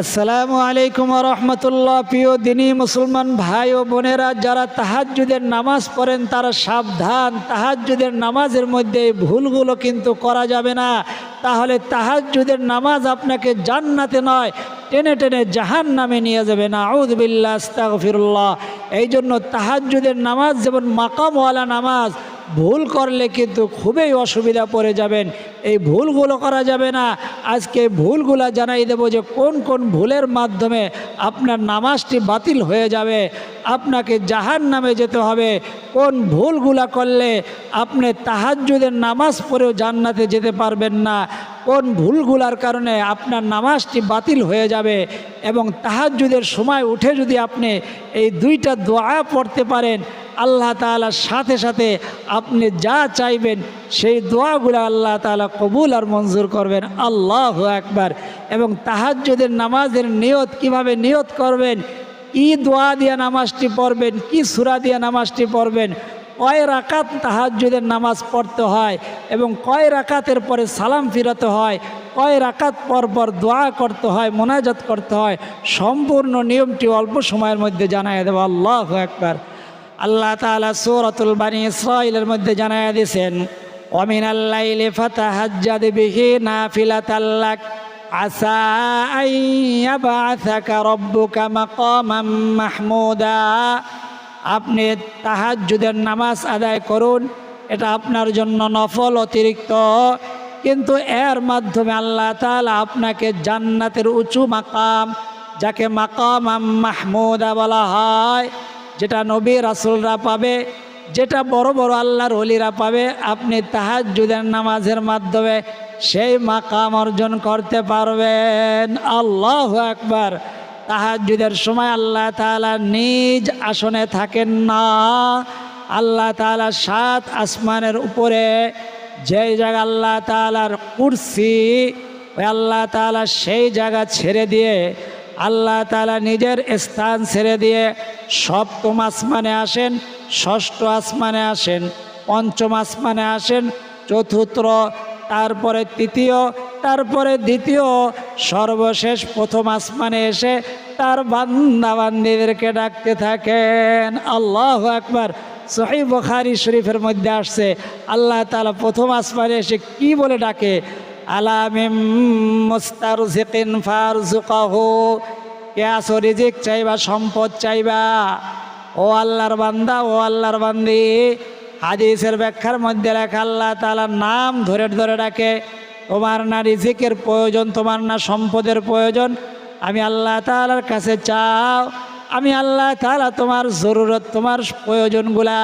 আসসালামু আলাইকুম রহমতুল্লাহ। প্রিয় দিনী মুসলমান ভাই ও বোনেরা, যারা তাহাজ্জুদের নামাজ পড়েন, তারা সাবধান। তাহাজ্জুদের নামাজের মধ্যে এই ভুলগুলো কিন্তু করা যাবে না। তাহলে তাহাজ্জুদের নামাজ আপনাকে জান্নাতে নয়, টেনে টেনে জাহান নামে নিয়ে যাবে। না আউদবিল্লা আস্তাগফিরুল্লাহ। এই জন্য তাহাজ্জুদের নামাজ যেমন মাকামওয়ালা নামাজ ভুল করলে কিন্তু খুবই অসুবিধা পড়ে যাবেন। এই ভুলগুলো করা যাবে না। আজকে ভুলগুলো জানাই দেব যে কোন কোন ভুলের মাধ্যমে আপনার নামাজটি বাতিল হয়ে যাবে, আপনাকে জাহান নামে যেতে হবে, কোন ভুলগুলা করলে আপনি তাহাজ্জুদের নামাজ পড়েও জান্নাতে যেতে পারবেন না। কোন ভুলগুলার কারণে আপনার নামাজটি বাতিল হয়ে যাবে এবং তাহাজ্জুদের সময় উঠে যদি আপনি এই দুইটা দোয়া পড়তে পারেন, আল্লাহ তালার সাথে সাথে আপনি যা চাইবেন সেই দোয়াগুলো আল্লাহ তালা কবুল আর মঞ্জুর করবেন। আল্লাহ একবার এবং তাহাজ্জুদের নামাজের নিয়ত কীভাবে নিয়ত করবেন? কি দোয়া দিয়ে নামাজটি পড়বেন, কি সুরা দিয়ে নামাজটি পড়বেন? কয় রাকাত তাহাজ্জুদের নামাজ পড়তে হয় এবং কয় রাকাতের পরে সালাম ফিরাতে হয়? কয় রাকাত পর পর দোয়া করতে হয়, মোনাজাত করতে হয়? সম্পূর্ণ নিয়মটি অল্প সময়ের মধ্যে জানাই দেবো। আল্লাহ একবার আল্লাহ তালা সৌরতুল বানী ইসরাইলের মধ্যে জানাই দিয়েছেন অমিন আল্লাইলে ফাতাহাজ্জাদ বিহি নাফিলাতাল্লাক আসা আইয়াবাসাকা রব্বুকা মাকামাম মাহমুদা। আপনি তাহাজ্জুদের নামাজ আদায় করুন, এটা আপনার জন্য নফল অতিরিক্ত। কিন্তু এর মাধ্যমে আল্লাহ তালা আপনাকে জান্নাতের উঁচু মাকাম, যাকে মাকাম মাহমুদা বলা হয়, যেটা নবী রাসুলরা পাবে, যেটা বড় বড় আল্লাহর অলিরা পাবে, আপনি তাহাজ্জুদের নামাজের মাধ্যমে সেই মাকাম অর্জন করতে পারবেন। আল্লাহ একবার তাহাজ্জুদের সময় আল্লাহ তালা নিজ আসনে থাকেন না। আল্লাহ তালা সাত আসমানের উপরে যে জায়গা আল্লাহ তাআলার কুরসি, ওই আল্লাহ তালা সেই জায়গা ছেড়ে দিয়ে, আল্লাহ তালা নিজের স্থান ছেড়ে দিয়ে সপ্তম আসমানে আসেন, ষষ্ঠ আসমানে আসেন, পঞ্চম আসমানে আসেন, চতুর্থ, তারপরে তৃতীয়, তারপরে দ্বিতীয়, সর্বশেষ প্রথম আসমানে এসে তার বান্দা বান্দিদেরকে ডাকতে থাকেন। আল্লাহ একবার সহি বখারি শরীফের মধ্যে আসছে, আল্লাহ তালা প্রথম আসমানে এসে কি বলে ডাকে? আলামিম মুস্তার জিকিন ফার জুকাহু কে আসো রিজিক চাইবা, সম্পদ চাইবা? ও আল্লাহর বান্দা, ও আল্লাহর বান্দি। হাদিসের ব্যাখ্যার মধ্যে লেখা, আল্লাহ তালার নাম ধরে ধরে ডাকে, তোমার না রিজিকের প্রয়োজন, তোমার না সম্পদের প্রয়োজন আমি আল্লাহ তালার কাছে চাও, আমি আল্লাহ তালা তোমার জরুরত, তোমার প্রয়োজনগুলা,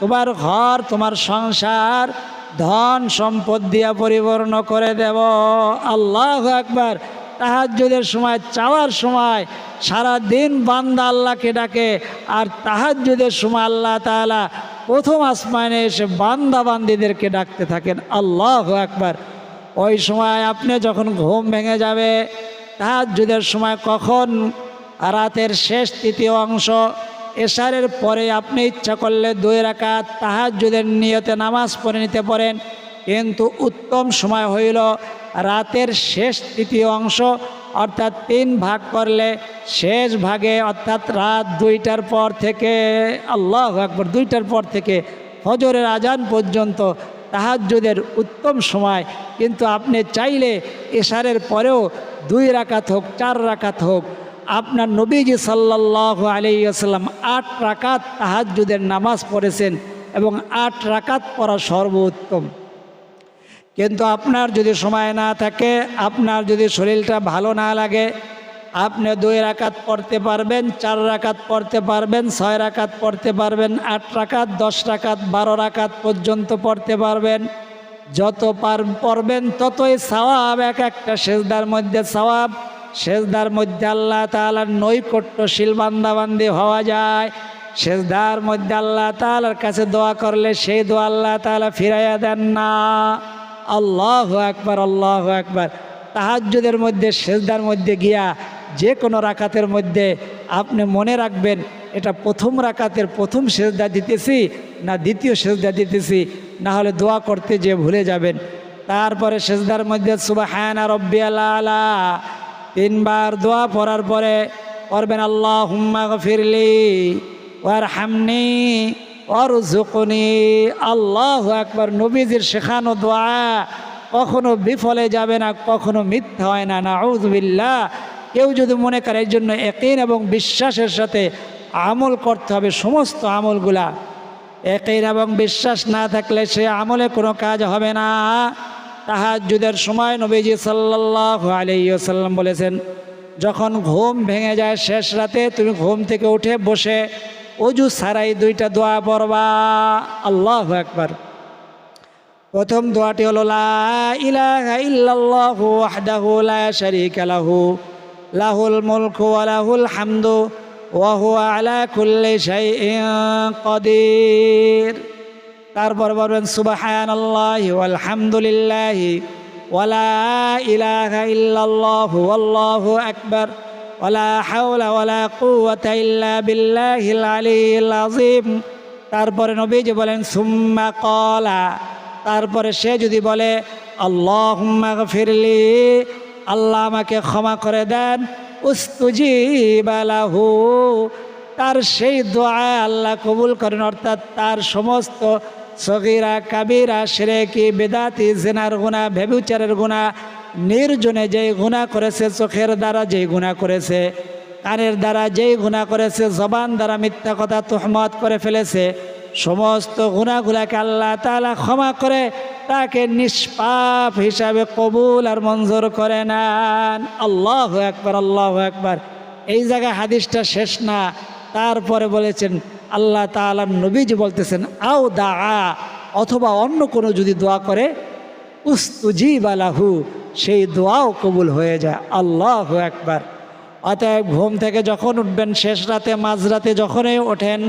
তোমার ঘর, তোমার সংসার, ধন সম্পদ দিয়া পরিপূর্ণ করে দেব। আল্লাহ একবার তাহাজ্জুদের সময়, চাওয়ার সময় সারা দিন বান্দা আল্লাহকে ডাকে, আর তাহাজ্জুদের সময় আল্লাহ তাআলা প্রথম আসমানে এসে বান্দা বান্দিদেরকে ডাকতে থাকেন। আল্লাহ একবার ওই সময় আপনি যখন ঘুম ভেঙে যাবে তাহাজ্জুদের সময় কখন? রাতের শেষ তৃতীয় অংশ, এশারের পরে আপনি ইচ্ছা করলে দুই রাকাত তাহাজ্জুদের নিয়তে নামাজ পড়ে নিতে পারেন। কিন্তু উত্তম সময় হইল রাতের শেষ তৃতীয় অংশ, অর্থাৎ তিন ভাগ করলে শেষ ভাগে, অর্থাৎ রাত দুইটার পর থেকে, আল্লাহ একবার দুইটার পর থেকে ফজরের আজান পর্যন্ত তাহাজ্জুদের উত্তম সময়। কিন্তু আপনি চাইলে এশারের পরেও দুই রাকাত হোক, চার রাকাত হোক, আপনার নবীজি সাল্লাহ আলাইসাল্লাম আট রাকাত তাহাজ্জুদের নামাজ পড়েছেন এবং আট রাকাত পড়া সর্বোত্তম। কিন্তু আপনার যদি সময় না থাকে, আপনার যদি শরীরটা ভালো না লাগে আপনি দুই রাকাত পড়তে পারবেন, চার রাকাত পড়তে পারবেন, ছয় রাকাত পড়তে পারবেন, আট রাকাত, দশ রাকাত, বারো রাকাত পর্যন্ত পড়তে পারবেন। যত পার পড়বেন ততই সওয়াব, এক একটা সেজদার মধ্যে সওয়াব। সেজদার মধ্যে আল্লাহ তালার নৈকট্যশীল বান্দাবান্দি হওয়া যায়। সেজদার মধ্যে আল্লাহ তালার কাছে দোয়া করলে সেই দোয়া আল্লাহ তালা ফিরাইয়া দেন না। আল্লাহ একবার আল্লাহ একবার তাহাজ্জুদের মধ্যে, সেজদার মধ্যে গিয়া যে কোনো রাকাতের মধ্যে আপনি মনে রাখবেন, এটা প্রথম রাকাতের প্রথম সেজদা দিতেছি না দ্বিতীয় সেজদা দিতেছি, না হলে দোয়া করতে যে ভুলে যাবেন। তারপরে সেজদার মধ্যে সুবাহ রব্বি আলা, তিনবার দোয়া পড়ার পরে করবেন আল্লাহ হুম্মা ফিরলি ওয়ার হামনি ওর জুকনি আল্লাহ একবার নবীজির শেখানো দোয়া কখনো বিফলে যাবে না, কখনো মিথ্যা হয় না। নাউজবিল্লাহ কেউ যদি মনে করে এই জন্য একিন এবং বিশ্বাসের সাথে আমল করতে হবে, সমস্ত আমলগুলা একিন এবং বিশ্বাস না থাকলে সে আমলে কোনো কাজ হবে না। তাহাজুদের সময় নবীজি সাল্লাহ আলাইসাল্লাম বলেছেন, যখন ঘুম ভেঙে যায় শেষ রাতে, তুমি ঘুম থেকে উঠে বসে অজু সারাই দুইটা দোয়া পড়বা। আল্লাহ একবার প্রথম দোয়াটি হলো লাহু, লাহুল মুলকু ওয়া লাহুল হামদু ওয়া হুয়া আলা কুল্লি শাইইন কাদির। তারপর বলবেন, সুবহানাল্লাহি ওয়াল হামদুলিল্লাহি ওয়ালা ইলাহা ইল্লাল্লাহু ওয়াল্লাহু আকবার ওয়ালা হাওলা ওয়ালা কুওয়াতা ইল্লা বিল্লাহিল আলিয়্যিল আযীম। তারপরে নবীজি বলেন, সুম্মা কলা তারপরে সে যদি বলে আল্লাহ ফিরলি আল্লাহ আমাকে ক্ষমা করে দেন উস্তুজিবালাহু তার সেই দোয়া আল্লাহ কবুল করেন, অর্থাৎ তার সমস্ত সগিরা, কাবিরা, সেরেকি, বেদাতি, জেনার গুণা ভেবুচারের গুণা, নির্জনে যেই গুণা করেছে, চোখের দ্বারা যেই গুণা করেছে, কানের দ্বারা যেই গুণা করেছে, জবান দ্বারা মিথ্যা কথা তোহমত করে ফেলেছে সমস্ত গুণাগুলাকে আল্লাহ তালা ক্ষমা করে তাকে নিষ্পাপ হিসাবে কবুল আর মঞ্জুর করে নেন। আল্লাহ একবার আল্লাহ একবার এই জায়গায় হাদিসটা শেষ না, তারপরে বলেছেন, আল্লাহ তালা নবীজ বলতেছেন, আও দা আ অথবা অন্য কোনো যদি দোয়া করে উস্তুজিবালাহু সেই দোয়াও কবুল হয়ে যায়। আল্লাহ একবার অতএব ঘুম থেকে যখন উঠবেন, শেষ রাতে, মাঝরাতে যখনই ওঠেন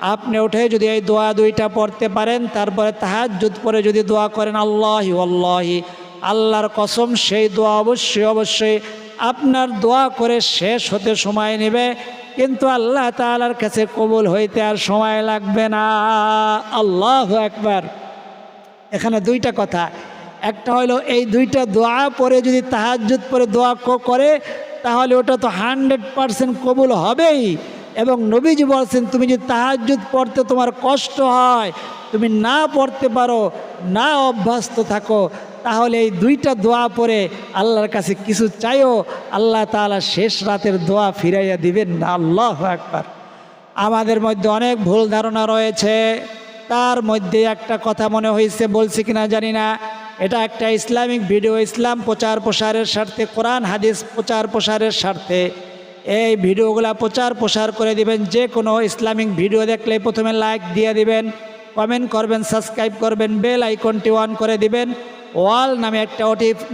আপনি উঠে যদি এই দোয়া দুইটা পড়তে পারেন, তারপরে তাহাজুদ পরে যদি দোয়া করেন, আল্লাহি আল্লাহি আল্লাহর কসম, সেই দোয়া অবশ্যই অবশ্যই আপনার দোয়া করে শেষ হতে সময় নেবে। কিন্তু আল্লাহ তালার কাছে কবুল হইতে আর সময় লাগবে না। আল্লাহ একবার এখানে দুইটা কথা। একটা হলো এই দুইটা দোয়া পরে যদি তাহাজুদ পরে দোয়া করে, তাহলে ওটা তো হান্ড্রেড পারসেন্ট কবুল হবেই। এবং নবীজি বলছেন, তুমি যদি তাহাজুদ পড়তে তোমার কষ্ট হয়, তুমি না পড়তে পারো, না অভ্যস্ত থাকো, তাহলে এই দুইটা দোয়া পরে আল্লাহর কাছে কিছু চাইও, আল্লাহ তাআলা শেষ রাতের দোয়া ফিরাইয়া দিবেন না। আল্লাহ একবার আমাদের মধ্যে অনেক ভুল ধারণা রয়েছে। তার মধ্যে একটা কথা মনে হয়েছে, বলছি কিনা জানি না। এটা একটা ইসলামিক ভিডিও, ইসলাম প্রচার প্রসারের স্বার্থে, কোরআন, হাদিস প্রচার প্রসারের স্বার্থে। এই ভিডিওগুলা প্রচার প্রসার করে দিবেন। যে কোনো ইসলামিক ভিডিও দেখলে প্রথমে লাইক দিয়ে দিবেন, কমেন্ট করবেন, সাবস্ক্রাইব করবেন, বেল আইকনটি অন করে দিবেন। ওয়াল নামে একটা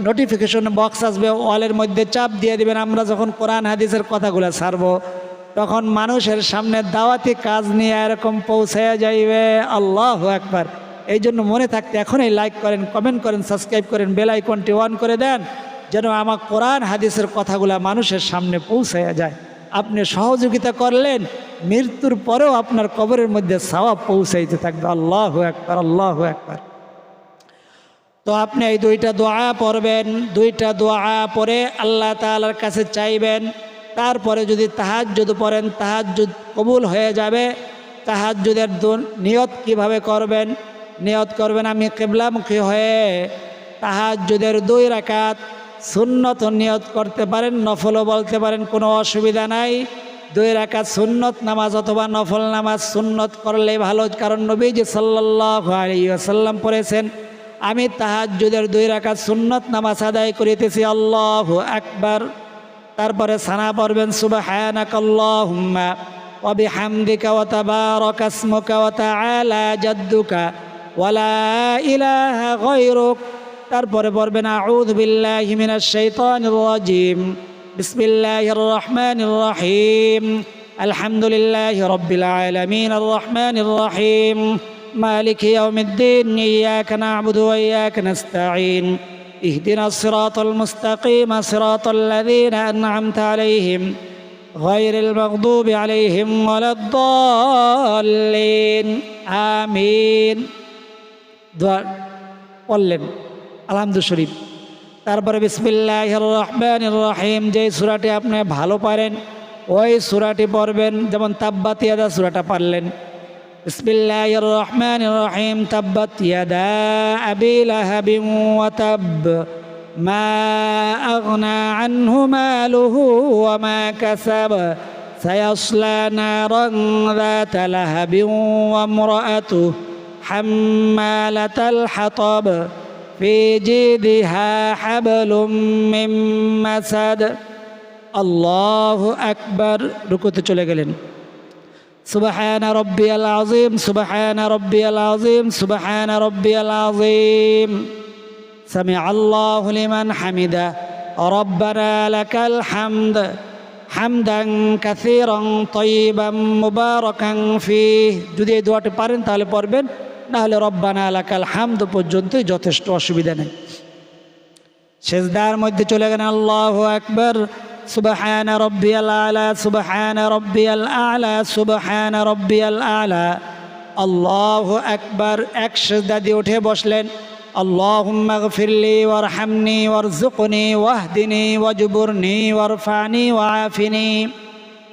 নোটিফিকেশন বক্স আসবে, ওয়ালের মধ্যে চাপ দিয়ে দিবেন। আমরা যখন কোরআন, হাদিসের কথাগুলো ছাড়বো, তখন মানুষের সামনে দাওয়াতি কাজ নিয়ে এরকম পৌঁছায়া যাইবে। আল্লাহ একবার এই জন্য মনে থাকতে এখনই লাইক করেন, কমেন্ট করেন, সাবস্ক্রাইব করেন, বেল আইকনটি অন করে দেন। যেন আমার কোরআন হাদিসের কথাগুলো মানুষের সামনে পৌঁছায়া যায়। আপনি সহযোগিতা করলেন, মৃত্যুর পরেও আপনার কবরের মধ্যে সওয়াব পৌঁছাইতে থাকবে। আল্লাহ একবার আল্লাহ একবার তো আপনি এই দুইটা দোয়া পড়বেন, দুইটা দোয়া পরে আল্লাহ তাআলার কাছে চাইবেন, তারপরে যদি তাহাজ্জুদ পড়েন, তাহাজ্জুদ কবুল হয়ে যাবে। তাহাজ্জুদের নিয়ত কীভাবে করবেন? নিয়ত করবেন আমি কেবলামুখী হয়ে তাহাজ্জুদের দুই রাকাত সুন্নত নিয়ত করতে পারেন, নফলও বলতে পারেন, কোনো অসুবিধা নাই। দুই রাকাত সুন্নত নামাজ অথবা নফল নামাজ সুন্নত করলে ভালো, কারণ নবীজি সাল্লাল্লাহু আলাইহি ওয়াসাল্লাম পড়েছেন, আমি তাহাজ্জুদের দুই রাকাত সুন্নত নামাজ আদায় করিতেছি, আল্লাহ একবার তারপরে সানা পড়বেন সুবহানাকাল্লাহুম্মা ওয়া বিহামদিকা ওয়া তাবারাকা ইসমুকা ওয়া তাআলা জাদ্দুকা ওয়া লা ইলাহা তারপরে পড়বেন আউযু বিল্লাহি মিনাশ শাইতানির রাজিম বিসমিল্লাহির রহমানির রহিম আলহামদুলিল্লাহি রাব্বিল আলামিন আর রহমানির রহিম مالك يوم الدين إياك نعبد وإياك نستعين اهدنا الصراط المستقيم صراط الذين أنعمت عليهم غير المغضوب عليهم ولا الضالين آمين দোয়া পড়লেন আলহামদু শরীফ তারপরে বিসমিল্লাহ রহমান রহিম যেই সুরাটি আপনি ভালো পারেন ওই সুরাটি পড়বেন যেমন তাব্বাত ইয়াদা সুরাটা পারলেন বিসমিল্লাহ রহমান রহিম তাব্বাত ইয়াদা আবি লাহাবিন ওয়া তাব মা আগনা আনহু মালুহু ওয়া মা কাসাব سيصلى نارا ذات لهب وامرأته حمالة الحطب في جيدها حبل من مسد الله أكبر ركوت চলে গেলেন سبحان ربي العظيم سبحان ربي العظيم سبحان ربي العظيم سمع الله لمن حمده ربنا لك الحمد حمدا كثيرا طيبا مباركا فيه যদি এই দোয়াটি পারেন তাহলে পড়বেন না হলে রব্বানা লাকাল হামদ পর্যন্তই যথেষ্ট অসুবিধা নেই সেজদার মধ্যে চলে গেলেন আল্লাহ আকবর সুবহান রব্বিয়াল আলা সুবহান রব্বিয়াল আলা সুবহান রব্বিয়াল আলা আল্লাহ আকবর এক সেজদা দিয়ে উঠে বসলেন اللهم اغفر لي وارحمني وارزقني واهدني واجبرني وارفعني وعافني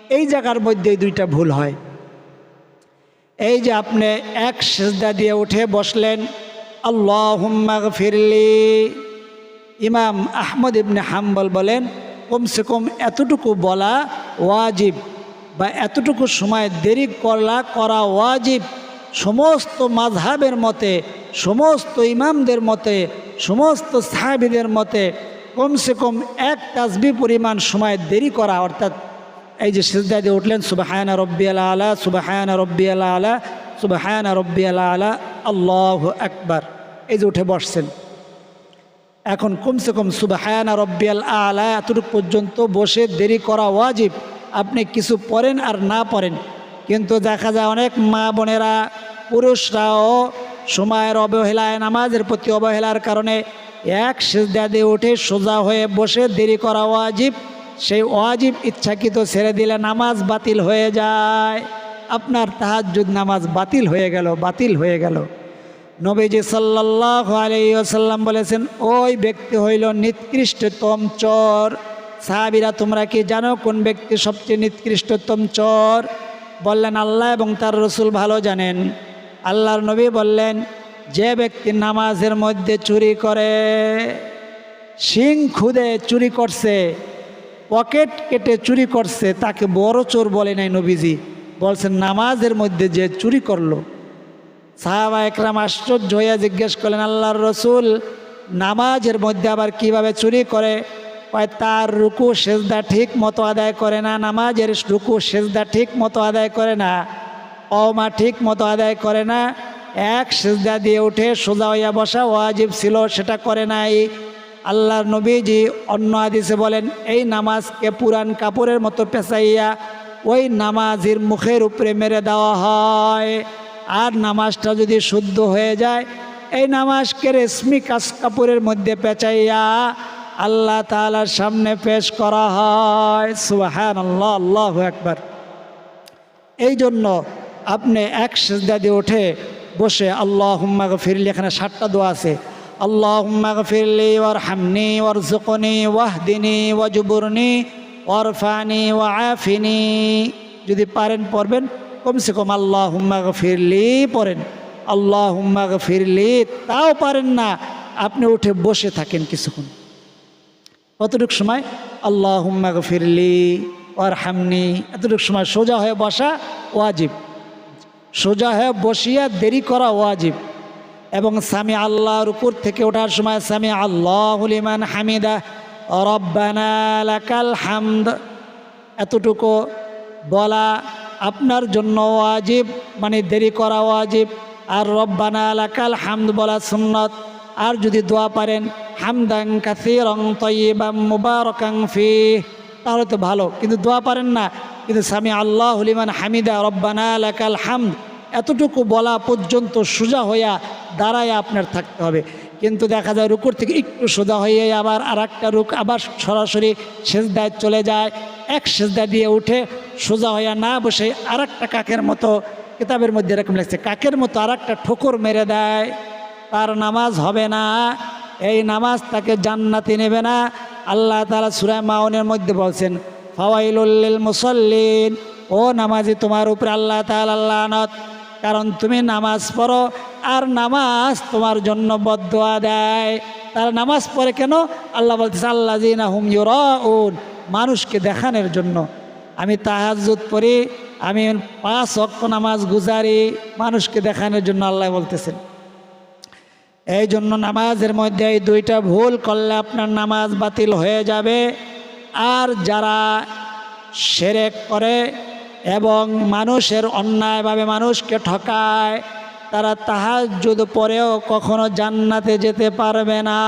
এই জায়গার মধ্যে দুইটা ভুল হয় এই যে আপনি এক সেজদা দিয়ে উঠে বসলেন, আল্লাহুম্মা ফিরলি ইমাম আহমদ ইবনে হাম্বল বলেন, কমসে কম এতটুকু বলা ওয়াজিব বা এতটুকু সময় দেরি করলা, করা ওয়াজিব। সমস্ত মাঝহাবের মতে, সমস্ত ইমামদের মতে, সমস্ত সাহাবিদের মতে, কমসে কম এক তাসবি পরিমাণ সময় দেরি করা, অর্থাৎ এই যে সিজদা দিয়ে উঠলেন সুবাহায়না রব্বি আলা সুবাহায়না রব্বি আলা সুবাহায়না রব্বি আলা আলা আল্লাহ আকবার। এই যে উঠে বসছেন। এখন কমসে কম সুবাহায়না রব্বি আল আলা এতটুকু পর্যন্ত বসে দেরি করা ওয়াজিব। আপনি কিছু পড়েন আর না পড়েন। কিন্তু দেখা যায় অনেক মা বোনেরা, পুরুষরাও সময়ের অবহেলায়, নামাজের প্রতি অবহেলার কারণে এক সিজদা দিয়ে উঠে সোজা হয়ে বসে দেরি করা ওয়াজিব। সেই ওয়াজিব ইচ্ছাকৃত ছেড়ে দিলে নামাজ বাতিল হয়ে যায়। আপনার তাহাজ্জুদ নামাজ বাতিল হয়ে গেল, বাতিল হয়ে গেল। নবীজি সাল্লাহ আলাইসাল্লাম বলেছেন, ওই ব্যক্তি হইল নিকৃষ্টতম চর। সাহাবিরা, তোমরা কি জানো কোন ব্যক্তি সবচেয়ে নিকৃষ্টতম চর? বললেন, আল্লাহ এবং তার রসুল ভালো জানেন। আল্লাহর নবী বললেন, যে ব্যক্তি নামাজের মধ্যে চুরি করে, শিং খুদে চুরি করছে পকেট কেটে চুরি করছে, তাকে বড় চোর বলে নাই নবীজি। বলছেন, নামাজের মধ্যে যে চুরি করল। সাহাবা একরাম আশ্চর্য হইয়া জিজ্ঞেস করলেন, আল্লাহর রসুল, নামাজের মধ্যে আবার কীভাবে চুরি করে? তার রুকু, সেজদা ঠিক মতো আদায় করে না, নামাজের রুকু, সেজদা ঠিক মতো আদায় করে না অমা ঠিক মতো আদায় করে না, এক সেজদা দিয়ে উঠে সোজা হইয়া বসা, ওয়াজিব ছিল, সেটা করে নাই। আল্লাহর নবীজি অন্য আদিসে বলেন, এই নামাজকে পুরান কাপড়ের মতো পেঁচাইয়া ওই নামাজির মুখের উপরে মেরে দেওয়া হয়। আর নামাজটা যদি শুদ্ধ হয়ে যায়, এই নামাজকে রেশমি কাজ কাপড়ের মধ্যে পেঁচাইয়া আল্লাহ তালার সামনে পেশ করা হয়। সুবাহান আল্লাহ আল্লাহ একবার এই জন্য আপনি এক সেজদা উঠে বসে আল্লাহ হুম্মা ফিরলি এখানে ষাটটা দোয়া আছে। ফিরলি ওয়ার হামনি ওয়ার জুকনি ওয়াহদিনী ওয়াজুবুরনি ওয়ারফানি ওয়াফিনি যদি পারেন পড়বেন, কমসে কম আল্লাহ হুম্মা ফিরলি পড়েন। আল্লাহ হুম্মা ফিরলি তাও পারেন না, আপনি উঠে বসে থাকেন কিছুক্ষণ। কতটুকু সময়? আল্লাহ হুম্মা ফিরলি ওয়ার হামনি এতটুকু সময় সোজা হয়ে বসা ওয়াজিব। সোজা হয়ে বসিয়া দেরি করা ওয়াজিব। এবং স্বামী আল্লাহর উপর থেকে ওঠার সময় স্বামী আল্লাহুলিমান হামিদা, রব্বানা লাকাল হামদ। এতটুকু বলা আপনার জন্য ওয়াজিব মানে দেরি করা ওয়াজিব। আর রব্বানা লাকাল হামদ বলা সুন্নত। আর যদি দোয়া পারেন হামদাং কাসিরং তৈবাম মুবারকাং ফি তাহলে তো ভালো। কিন্তু দোয়া পারেন না। কিন্তু স্বামী আল্লাহ হলিমান হামিদা, রব্বানা লাকাল হামদ। এতটুকু বলা পর্যন্ত সোজা হইয়া দাঁড়ায় আপনার থাকতে হবে। কিন্তু দেখা যায় রুকুর থেকে একটু সোজা হয়ে আবার আর একটা রুক আবার সরাসরি সেজদায় চলে যায়। এক সেজদা দিয়ে উঠে সোজা হইয়া না বসে আর একটা কাকের মতো কিতাবের মধ্যে এরকম লাগছে কাকের মতো আর একটা ঠোকর মেরে দেয়, তার নামাজ হবে না, এই নামাজ তাকে জান্নাতি নেবে না। আল্লাহ তালা সুরায় মাউনের মধ্যে বলছেন ফাওয়াইলুল্লিল মুসল্লিন, ও নামাজি তোমার উপরে আল্লাহ তাআলা লানত। কারণ তুমি নামাজ পড়ো আর নামাজ তোমার জন্য বদোয়া দেয়। তারা নামাজ পড়ে কেন? আল্লাহ বলতেছে আল্লাহ হুম মানুষকে দেখানোর জন্য। আমি তাহাজুদ পড়ি, আমি পাঁচ অক্ষ নামাজ গুজারি, মানুষকে দেখানোর জন্য আল্লাহ বলতেছেন। এই জন্য নামাজের মধ্যে এই দুইটা ভুল করলে আপনার নামাজ বাতিল হয়ে যাবে। আর যারা সেরেক করে এবং মানুষের অন্যায়ভাবে মানুষকে ঠকায়, তারা তাহার তাহাজুদ পরেও কখনো জান্নাতে যেতে পারবে না।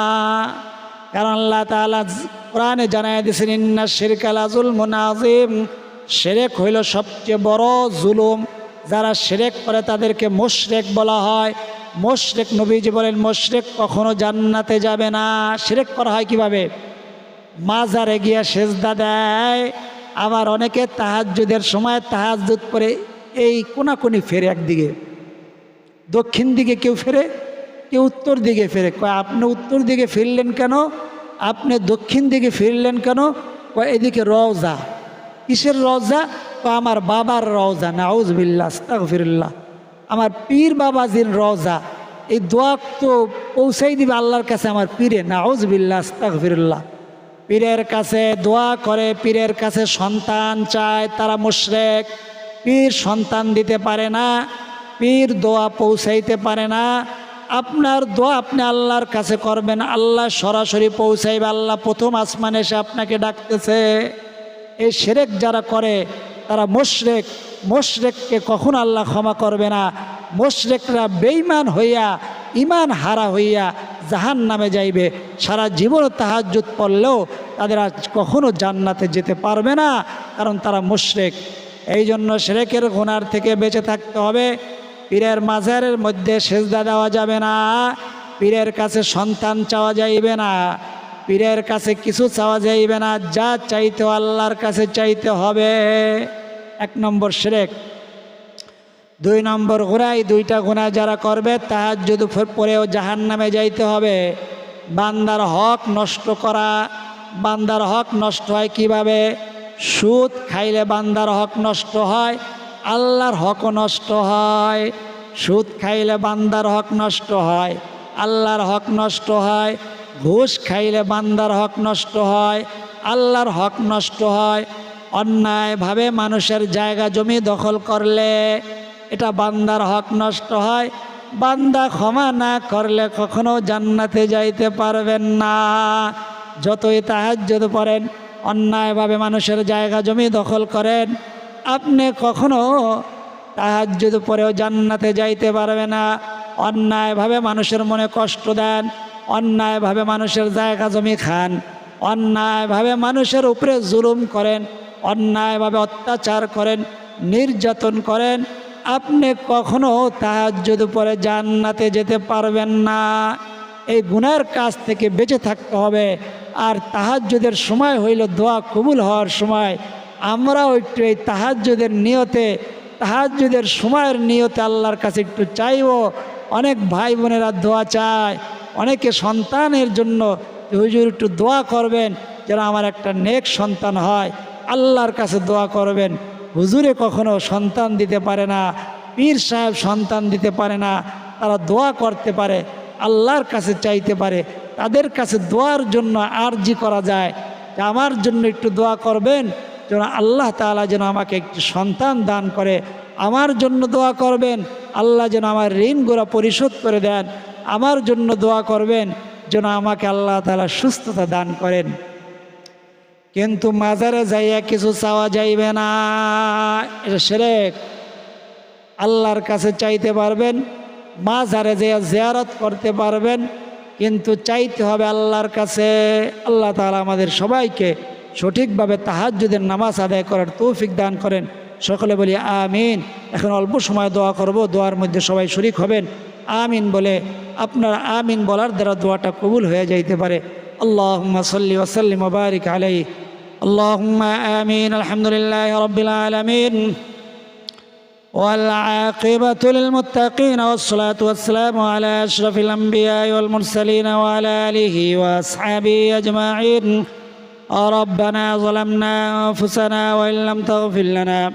কারণ আল্লাহ তাআলা কোরআনে জানাই দিয়েছেন, ইন্না শিরকাল আজুল মুনাজিম সেরেক হইল সবচেয়ে বড় জুলুম। যারা সেরেক করে তাদেরকে মোশরেক বলা হয়। মোশরেক নবীজি বলেন, মোশরেক কখনো জান্নাতে যাবে না। সেরেক করা হয় কীভাবে? মাজারে গিয়া সেজদা দেয় আবার অনেকে তাহাজুদের সময় তাহাজুদ করে এই কোনাকুনি ফেরে একদিকে। দক্ষিণ দিকে কেউ ফেরে কেউ উত্তর দিকে ফেরে? কয়, আপনি উত্তর দিকে ফিরলেন কেন? আপনি দক্ষিণ দিকে ফিরলেন কেন? কয়, এদিকে রওজা। কিসের রওজা? কয়, আমার বাবার রওজা। নাউজবিল্লা আস্তাগফিরুল্লাহ। আমার পীর বাবা বাবাজির রওজা। এই দোয়া তো পৌঁছাই দিবে আল্লাহর কাছে আমার পীরে। নাউজবিল্লা আস্তাগফিরুল্লাহ। পীরের কাছে দোয়া করে, পীরের কাছে সন্তান চায়, তারা মুশরেক। পীর সন্তান দিতে পারে না, পীর দোয়া পৌঁছাইতে পারে না। আপনার দোয়া আপনি আল্লাহর কাছে করবেন, আল্লাহ সরাসরি পৌঁছাইবে, আল্লাহ প্রথম আসমান এসে আপনাকে ডাকতেছে। এই সেরেক যারা করে, তারা মোশরেক। মোশরেককে কখন আল্লাহ ক্ষমা করবে না। মোশরেকরা বেইমান হইয়া ইমান হারা হইয়া জাহান নামে যাইবে। সারা জীবন তাহাজুত পড়লেও তাদের আজ কখনও জান্নাতে যেতে পারবে না, কারণ তারা মুশরেক। এই জন্য সেরেকের গুনার থেকে বেঁচে থাকতে হবে। পীরের মাজারের মধ্যে সেজদা দেওয়া যাবে না। পীরের কাছে সন্তান চাওয়া যাইবে না। পীরের কাছে কিছু চাওয়া যাইবে না। যা চাইতে আল্লাহর কাছে চাইতে হবে। এক নম্বর সেরেক দুই নম্বর ঘোড়াই দুইটা গুণা যারা করবে, তাহার যদি পরেও জাহান নামে যাইতে হবে, বান্দার হক নষ্ট করা, বান্দার হক নষ্ট হয় কীভাবে? সুদ খাইলে বান্দার হক নষ্ট হয়, আল্লাহর হকও নষ্ট হয়। সুদ খাইলে বান্দার হক নষ্ট হয়, আল্লাহর হক নষ্ট হয়। ঘুষ খাইলে বান্দার হক নষ্ট হয়, আল্লাহর হক নষ্ট হয়। অন্যায়ভাবে মানুষের জায়গা জমি দখল করলে এটা বান্দার হক নষ্ট হয়। বান্দা ক্ষমা না করলে কখনো জান্নাতে যাইতে পারবেন না। যতই তাহাজ্জুদ পড়েন, অন্যায়ভাবে মানুষের জায়গা জমি দখল করেন, আপনি কখনো তাহাজ্জুদ পরেও জান্নাতে যাইতে পারবে না। অন্যায়ভাবে মানুষের মনে কষ্ট দেন, অন্যায়ভাবে মানুষের জায়গা জমি খান, অন্যায়ভাবে মানুষের উপরে জুলুম করেন অন্যায়ভাবে অত্যাচার করেন, নির্যাতন করেন, আপনি কখনো তাহাজ্জুদ পরে জান্নাতে যেতে পারবেন না। এই গুনার কাজ থেকে বেঁচে থাকতে হবে। আর তাহাজ্জুদের সময় হইল, দোয়া কবুল হওয়ার সময়। আমরাও একটু এই তাহাজ্জুদের নিয়তে, তাহাজ্জুদের সময়ের নিয়তে আল্লাহর কাছে একটু চাইব। অনেক ভাই বোনেরা দোয়া চায়, অনেকে সন্তানের জন্য হুজুর একটু দোয়া করবেন, যেন আমার একটা নেক সন্তান হয়। আল্লাহর কাছে দোয়া করবেন। হুজুরে কখনো সন্তান দিতে পারে না, পীর সাহেব সন্তান দিতে পারে না, তারা দোয়া করতে পারে, আল্লাহর কাছে চাইতে পারে। তাদের কাছে দোয়ার জন্য আরজি করা যায়। আমার জন্য একটু দোয়া করবেন, যেন আল্লাহ তাআলা যেন আমাকে একটি সন্তান দান করে। আমার জন্য দোয়া করবেন, আল্লাহ যেন আমার ঋণগুলো পরিশোধ করে দেন। আমার জন্য দোয়া করবেন, যেন আমাকে আল্লাহ তাআলা সুস্থতা দান করেন। কিন্তু মাজারে যাইয়া কিছু চাওয়া যাইবে না। এটা সেরেক। আল্লাহর কাছে চাইতে পারবেন, মাজারে যাইয়া জিয়ারত করতে পারবেন, কিন্তু চাইতে হবে আল্লাহর কাছে। আল্লাহ তালা আমাদের সবাইকে সঠিকভাবে তাহাজুদের নামাজ আদায় করার তৌফিক দান করেন। সকলে বলি আমিন। এখন অল্প সময় দোয়া করব, দোয়ার মধ্যে সবাই শরিক হবেন। আমিন বলে আপনার আমিন বলার দ্বারা দোয়াটা কবুল হয়ে যাইতে পারে। আল্লাহ সাল্লি ওসাল্লি মুবারিক আলাই اللهم آمين الحمد لله رب العالمين والعاقبة للمتقين والصلاة والسلام على أشرف الأنبياء والمرسلين وعلى آله وأصحابه أجمعين ربنا ظلمنا أنفسنا وإن لم تغفر لنا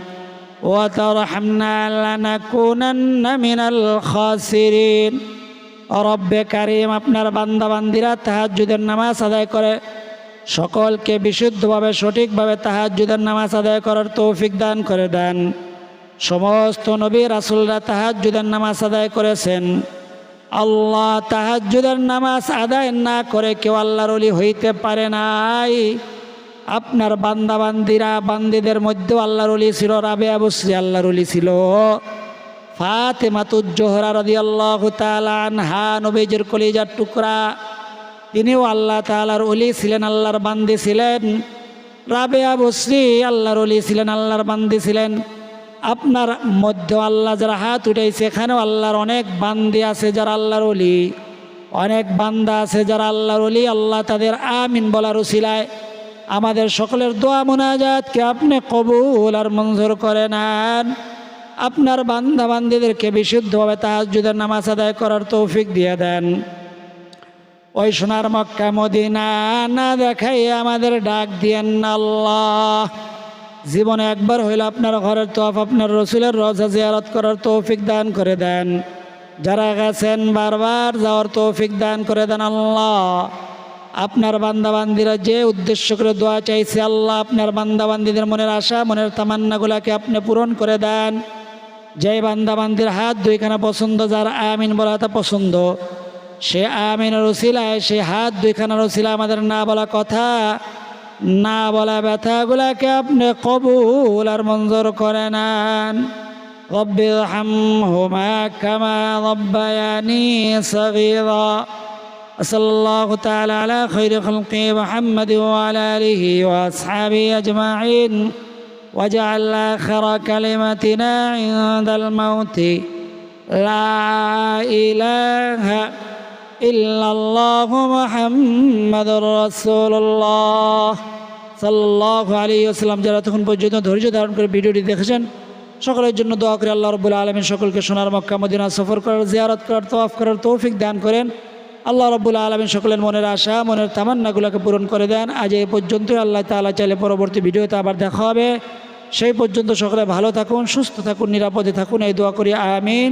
وترحمنا لنكونن من الخاسرين রব্বে কারিম আপনার বান্দা বান্দিরা তাহাজ্জুদের নামাজ আদায় করে সকলকে বিশুদ্ধভাবে, সঠিকভাবে তাহাজ্জুদের নামাজ আদায় করার তৌফিক দান করে দেন। সমস্ত নবী রাসুলরা তাহাজ্জুদের নামাজ আদায় করেছেন। আল্লাহ তাহাজ্জুদের নামাজ আদায় না করে কেউ আল্লাহর অলি হইতে পারে নাই। আপনার বান্দা বান্দিরা বান্দিদের মধ্যেও আল্লাহর অলি ছিল রাবে আবশ্রী আল্লাহর অলি ছিল। ফাতে ফাতেমাতুজ্জোহরা রদি আল্লাহ আনহা, নবীজের কলিজার টুকরা তিনিও আল্লাহ তালার অলি ছিলেন, আল্লাহর বান্দি ছিলেন। রাবেয়া বসরি আল্লাহর অলি ছিলেন, আল্লাহর বান্দি ছিলেন। আপনার মধ্যে আল্লাহ যারা হাত উঠেছে এখানেও আল্লাহর অনেক বান্দি আছে যারা আল্লাহর অলি অনেক বান্দা আছে যারা আল্লাহর অলি আল্লাহ তাদের আমিন বলার উসিলায়। আমাদের সকলের দোয়া মোনাজাতকে আপনি কবুল আর মঞ্জুর করে নেন। আপনার বান্দা বান্দিদেরকে বিশুদ্ধভাবে তাহাজুদের নামাজ আদায় করার তৌফিক দিয়ে দেন। ওই সোনার মক্কা মদিনা না দেখাই আমাদের ডাক দিয়েন আল্লাহ। জীবনে একবার হইল আপনার ঘরের তোয়াফ আপনার রসুলের রজা জিয়ারত করার তৌফিক দান করে দেন। যারা গেছেন বারবার যাওয়ার তৌফিক দান করে দেন আল্লাহ। আপনার বান্দাবান্দিরা যে উদ্দেশ্য করে দোয়া চাইছে আল্লাহ, আপনার বান্দাবান্দিদের মনের আশা, মনের তামান্নাগুলাকে আপনি পূরণ করে দেন। যে বান্দাবান্দির হাত দুইখানা পছন্দ, যার আমিন বলা তা পছন্দ। সে আমিনের রসিলায় সে হাত দুইখানা রসিলা আমাদের না বলা কথা না বলা ব্যথাগুলাকে আপনি কবুল আর মঞ্জুর করে নেন رب ارحمهما كما ربياني صغيرا وصلى الله تعالى على خير خلقه محمد وعلى آله وأصحابه أجمعين واجعل آخر كلمتنا عند الموت لا إله إلا ইল্লাল্লাহ যারা তখন পর্যন্ত ধৈর্য ধারণ করে ভিডিওটি দেখেছেন, সকলের জন্য দোয়া করে, আল্লাহ রবুল্লা আলমিন সকলকে সোনার মক্কা, মদিনা সফর করার, জিয়ারত করার তোফ করার তৌফিক দান করেন। আল্লাহ রবুল্লা আলমিন সকলের মনের আশা, মনের তামান্নাগুলোকে পূরণ করে দেন। আজ এই পর্যন্ত আল্লাহ তালা চাইলে পরবর্তী ভিডিওতে আবার দেখা হবে। সেই পর্যন্ত সকলে ভালো থাকুন, সুস্থ থাকুন, নিরাপদে থাকুন, এই দোয়া করি, আমিন।